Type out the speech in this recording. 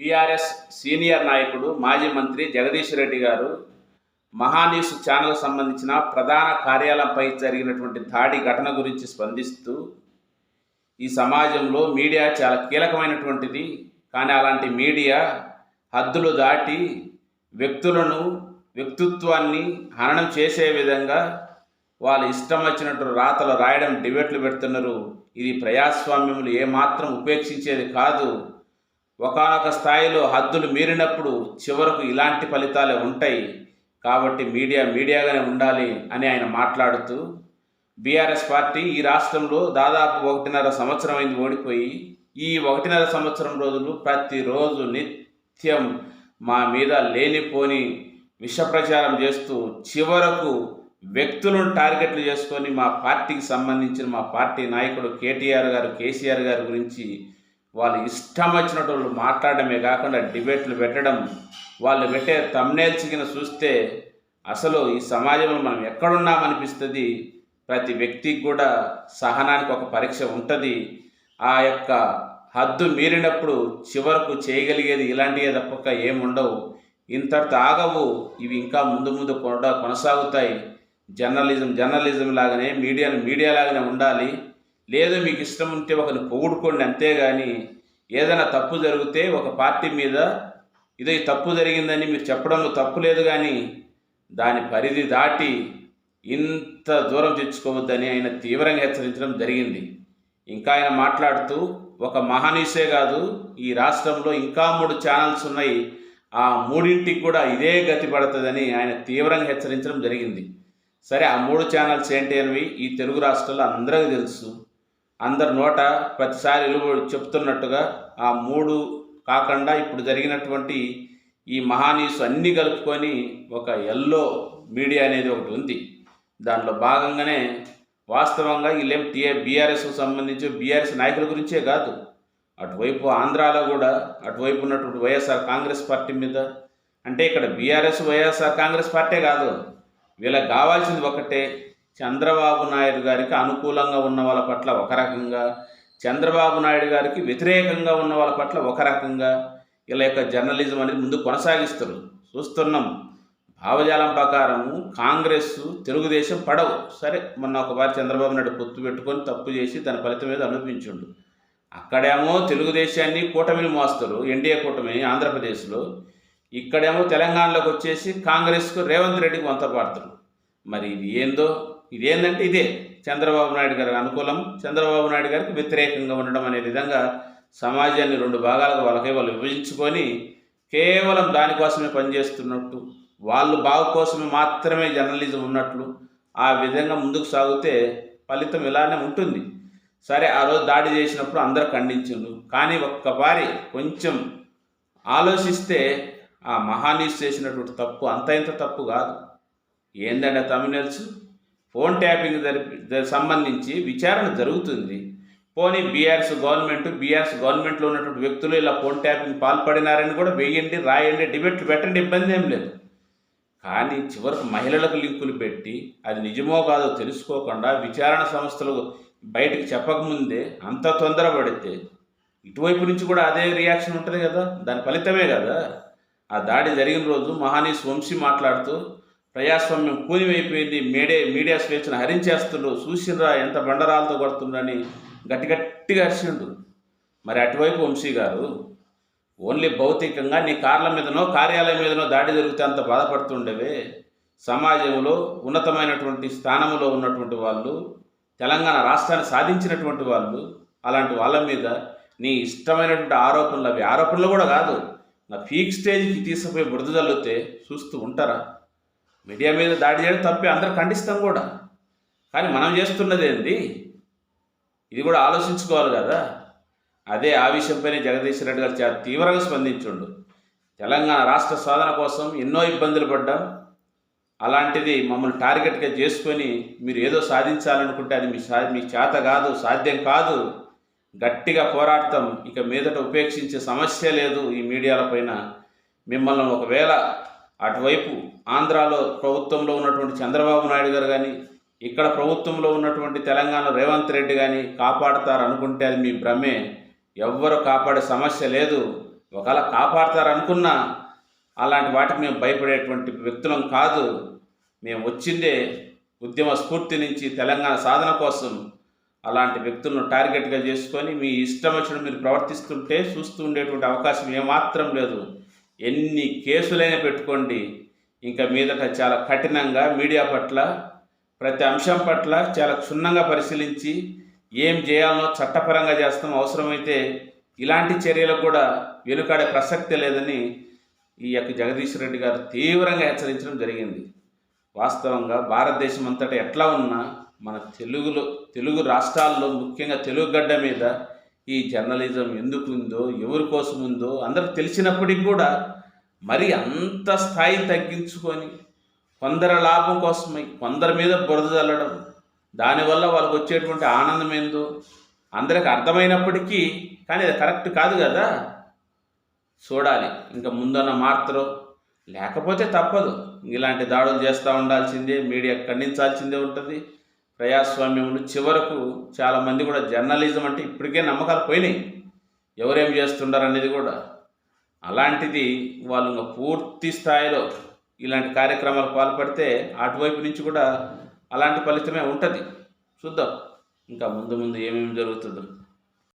TRS senior నాయకుడు మాజీ మంత్రి జగదీష్ రెడ్డి గారు మహాన్యూస్ ఛానల్ సంబంధించిన ప్రధాన కార్యాలయంపై జరిగినటువంటి దాడి ఘటన గురించి స్పందిస్తూ ఈ సమాజంలో మీడియా చాలా కీలకమైనటువంటిది. కానీ అలాంటి మీడియా హద్దులు దాటి వ్యక్తులను వ్యక్తిత్వాన్ని హననం చేసే విధంగా వాళ్ళు ఇష్టం వచ్చినట్టు రాతలు రాయడం డిబేట్లు పెడుతున్నారు. ఇది ప్రజాస్వామ్యములు ఏమాత్రం ఉపేక్షించేది కాదు. ఒకానొక స్థాయిలో హద్దులు మీరినప్పుడు చివరకు ఇలాంటి ఫలితాలే ఉంటాయి. కాబట్టి మీడియా మీడియాగానే ఉండాలి అని ఆయన మాట్లాడుతూ బీఆర్ఎస్ పార్టీ ఈ రాష్ట్రంలో దాదాపు ఒకటిన్నర సంవత్సరం అయింది ఓడిపోయి ఈ ఒకటిన్నర సంవత్సరం రోజులు ప్రతిరోజు నిత్యం మా మీద లేనిపోని విషప్రచారం చేస్తూ చివరకు వ్యక్తులను టార్గెట్లు చేసుకొని మా పార్టీకి సంబంధించిన మా పార్టీ నాయకుడు కేటీఆర్ గారు కేసీఆర్ గారి గురించి వాళ్ళు ఇష్టం వచ్చినట్టు వాళ్ళు మాట్లాడమే కాకుండా డిబేట్లు పెట్టడం వాళ్ళు పెట్టే తమ్నేల్చిగిన చూస్తే అసలు ఈ సమాజంలో మనం ఎక్కడున్నామనిపిస్తుంది ప్రతి వ్యక్తికి కూడా సహనానికి ఒక పరీక్ష ఉంటుంది. ఆ యొక్క హద్దు మీరినప్పుడు చివరకు చేయగలిగేది ఇలాంటివే తప్పక ఏముండవు. ఇంతటితో ఆగవు. ఇవి ఇంకా ముందు ముందు కూడా కొనసాగుతాయి. జర్నలిజం జర్నలిజం లాగానే మీడియాను మీడియా లాగానే ఉండాలి. లేదు మీకు ఇష్టం ఉంటే ఒకరిని పొగుడుకోండి అంతేగాని ఏదైనా తప్పు జరిగితే ఒక పార్టీ మీద ఇదో తప్పు జరిగిందని మీరు చెప్పడంలో తప్పు లేదు కానీ దాని పరిధి దాటి ఇంత దూరం తెచ్చుకోవద్దని ఆయన తీవ్రంగా హెచ్చరించడం జరిగింది. ఇంకా ఆయన మాట్లాడుతూ ఒక మహానీసే కాదు ఈ రాష్ట్రంలో ఇంకా మూడు ఛానల్స్ ఉన్నాయి. ఆ మూడింటికి కూడా ఇదే గతి పడుతుందని ఆయన తీవ్రంగా హెచ్చరించడం జరిగింది. సరే ఆ మూడు ఛానల్స్ ఏంటి అనేవి ఈ తెలుగు రాష్ట్రాల్లో అందరికీ తెలుసు. అందరి నోట ప్రతిసారి చెప్తున్నట్టుగా ఆ మూడు కాకుండా ఇప్పుడు జరిగినటువంటి ఈ మహాన్యూస్ అన్నీ కలుపుకొని ఒక ఎల్లో మీడియా అనేది ఒకటి ఉంది. దానిలో భాగంగానే వాస్తవంగా వీళ్ళేం టీఏ బీఆర్ఎస్కు సంబంధించి బీఆర్ఎస్ నాయకుల గురించే కాదు. అటువైపు ఆంధ్రాలో కూడా అటువైపు ఉన్నటువంటి వైఎస్ఆర్ కాంగ్రెస్ పార్టీ మీద అంటే ఇక్కడ బీఆర్ఎస్ వైఎస్ఆర్ కాంగ్రెస్ పార్టీ కాదు. వీళ్ళకి కావాల్సింది ఒకటే చంద్రబాబు నాయుడు గారికి అనుకూలంగా ఉన్న వాళ్ళ పట్ల ఒక రకంగా చంద్రబాబు నాయుడు గారికి వ్యతిరేకంగా ఉన్న వాళ్ళ పట్ల ఒక రకంగా ఇలా యొక్క జర్నలిజం అనేది ముందు కొనసాగిస్తారు చూస్తున్నాం. భావజాలం ప్రకారము కాంగ్రెస్ తెలుగుదేశం పడవు. సరే మొన్న ఒకబారి చంద్రబాబు నాయుడు పొత్తు పెట్టుకొని తప్పు చేసి దాని ఫలితం మీద అనుపించుండు అక్కడేమో తెలుగుదేశాన్ని కూటమిని మోస్తారు. ఎన్డీఏ కూటమి ఆంధ్రప్రదేశ్లో. ఇక్కడేమో తెలంగాణలోకి వచ్చేసి కాంగ్రెస్కు రేవంత్ రెడ్డికి వంత పాడతారు మరి ఇది ఏందో? ఇదేంటంటే ఇదే చంద్రబాబు నాయుడు గారికి అనుకూలం. చంద్రబాబు నాయుడు గారికి వ్యతిరేకంగా ఉండడం అనే విధంగా సమాజాన్ని రెండు భాగాలుగా వాళ్ళకే వాళ్ళు విభజించుకొని కేవలం దానికోసమే పనిచేస్తున్నట్టు వాళ్ళు బాగు కోసమే మాత్రమే జర్నలిజం ఉన్నట్లు ఆ విధంగా ముందుకు సాగితే ఫలితం ఇలానే ఉంటుంది. సరే ఆ రోజు దాడి చేసినప్పుడు అందరు ఖండించిండు కానీ ఒక్కబారి కొంచెం ఆలోచిస్తే ఆ మహానీస్ చేసినటువంటి తప్పు అంత ఇంత తప్పు కాదు. ఏందంటే తమిళస్ ఫోన్ ట్యాపింగ్ జరిపి సంబంధించి విచారణ జరుగుతుంది. పోనీ బీఆర్ఎస్ గవర్నమెంట్ బీఆర్ఎస్ గవర్నమెంట్లో ఉన్నటువంటి వ్యక్తులు ఇలా ఫోన్ ట్యాపింగ్ పాల్పడినారని కూడా వేయండి రాయండి డిబేట్లు పెట్టండి ఇబ్బంది ఏం లేదు. కానీ చివరకు మహిళలకు లింకులు పెట్టి అది నిజమో కాదో తెలుసుకోకుండా విచారణ సంస్థలు బయటకు చెప్పకముందే అంత తొందరపడితే ఇటువైపు నుంచి కూడా అదే రియాక్షన్ ఉంటుంది కదా దాని ఫలితమే కదా. ఆ దాడి జరిగిన రోజు మహానీస్ వంశీ మాట్లాడుతూ ప్రజాస్వామ్యం కూలివైపోయింది మీడియా మీడియా స్వేచ్ఛను హరించేస్తుండ్రు. చూసిండ్రా ఎంత బండరాలతో కొడుతుండ్రని గట్టి గట్టిగా అరిచిండు మరి అటువైపు వంశీ గారు ఓన్లీ భౌతికంగా నీ కార్ల మీదనో కార్యాలయం మీదనో దాడి జరిగితే అంత బాధపడుతుండేవే. సమాజంలో ఉన్నతమైనటువంటి స్థానంలో ఉన్నటువంటి వాళ్ళు తెలంగాణ రాష్ట్రాన్ని సాధించినటువంటి వాళ్ళు అలాంటి వాళ్ళ మీద నీ ఇష్టమైనటువంటి ఆరోపణలు అవి. ఆరోపణలు కూడా కాదు. నా పీక్ స్టేజ్కి తీసుకుపోయి బురద చల్లితే చూస్తూ ఉంటారా? మీడియా మీద దాడి చేయడం తప్పే అందరూ ఖండిస్తాం కూడా. కానీ మనం చేస్తున్నది ఏంది? ఇది కూడా ఆలోచించుకోవాలి కదా. అదే ఆ విషయంపైనే జగదీశ్వర రెడ్డి గారు చాలా తీవ్రంగా స్పందించుండు. తెలంగాణ రాష్ట్ర సాధన కోసం ఎన్నో ఇబ్బందులు పడ్డాం. అలాంటిది మమ్మల్ని టార్గెట్గా చేసుకొని మీరు ఏదో సాధించాలనుకుంటే అది మీ సా మీ చేత కాదు సాధ్యం కాదు. గట్టిగా పోరాడతాం. ఇక మీదట ఉపేక్షించే సమస్య లేదు ఈ మీడియాలపైన మిమ్మల్ని ఒకవేళ అటువైపు ఆంధ్రాలో ప్రభుత్వంలో ఉన్నటువంటి చంద్రబాబు నాయుడు గారు కానీ ఇక్కడ ప్రభుత్వంలో ఉన్నటువంటి తెలంగాణ రేవంత్ రెడ్డి కానీ కాపాడతారు అనుకుంటే అది మీ భ్రమే. ఎవ్వరు కాపాడే సమస్య లేదు. ఒకవేళ కాపాడతారనుకున్నా అలాంటి వాటికి మేము భయపడేటువంటి వ్యక్తులం కాదు. మేము వచ్చిందే ఉద్యమ స్ఫూర్తి నుంచి తెలంగాణ సాధన కోసం అలాంటి వ్యక్తులను టార్గెట్గా చేసుకొని మీ ఇష్టం వచ్చిన మీరు ప్రవర్తిస్తుంటే చూస్తూ ఉండేటువంటి అవకాశం ఏమాత్రం లేదు. ఎన్ని కేసులైనా పెట్టుకోండి. ఇంకా మీదట చాలా కఠినంగా మీడియా పట్ల ప్రతి అంశం పట్ల చాలా క్షుణ్ణంగా పరిశీలించి ఏం చేయాలనో చట్టపరంగా చేస్తాం. అవసరమైతే ఇలాంటి చర్యలకు కూడా వెనుకాడే ప్రసక్తి లేదని ఈ యొక్క జగదీష్ రెడ్డి గారు తీవ్రంగా హెచ్చరించడం జరిగింది. వాస్తవంగా భారతదేశం అంతటా ఎట్లా ఉన్నా మన తెలుగులో తెలుగు రాష్ట్రాల్లో ముఖ్యంగా తెలుగు గడ్డ మీద ఈ జర్నలిజం ఎందుకు ఉందో ఎవరి కోసం ఉందో అందరికి తెలిసినప్పటికి కూడా మరి అంత స్థాయి తగ్గించుకొని కొందరి లాభం కోసమై కొందరి మీద బురద చల్లడం దానివల్ల వాళ్ళకి వచ్చేటువంటి ఆనందం ఏందో అందరికి అర్థమైనప్పటికీ కానీ అది కరెక్ట్ కాదు కదా? చూడాలి. ఇంకా ముందన్న మార్తరో లేకపోతే తప్పదు. ఇలాంటి దాడులు చేస్తూ ఉండాల్సిందే మీడియా ఖండించాల్సిందే ఉంటుంది. ప్రజాస్వామ్యంలో చివరకు చాలామంది కూడా జర్నలిజం అంటే ఇప్పటికే నమ్మకాలు పోయినాయి. ఎవరేం చేస్తుండారు అనేది కూడా. అలాంటిది వాళ్ళు పూర్తి స్థాయిలో ఇలాంటి కార్యక్రమాలు పాల్పడితే అటువైపు నుంచి కూడా అలాంటి ఫలితమే ఉంటుంది. చూద్దాం. ఇంకా ముందు ముందు ఏమేమి జరుగుతుందో.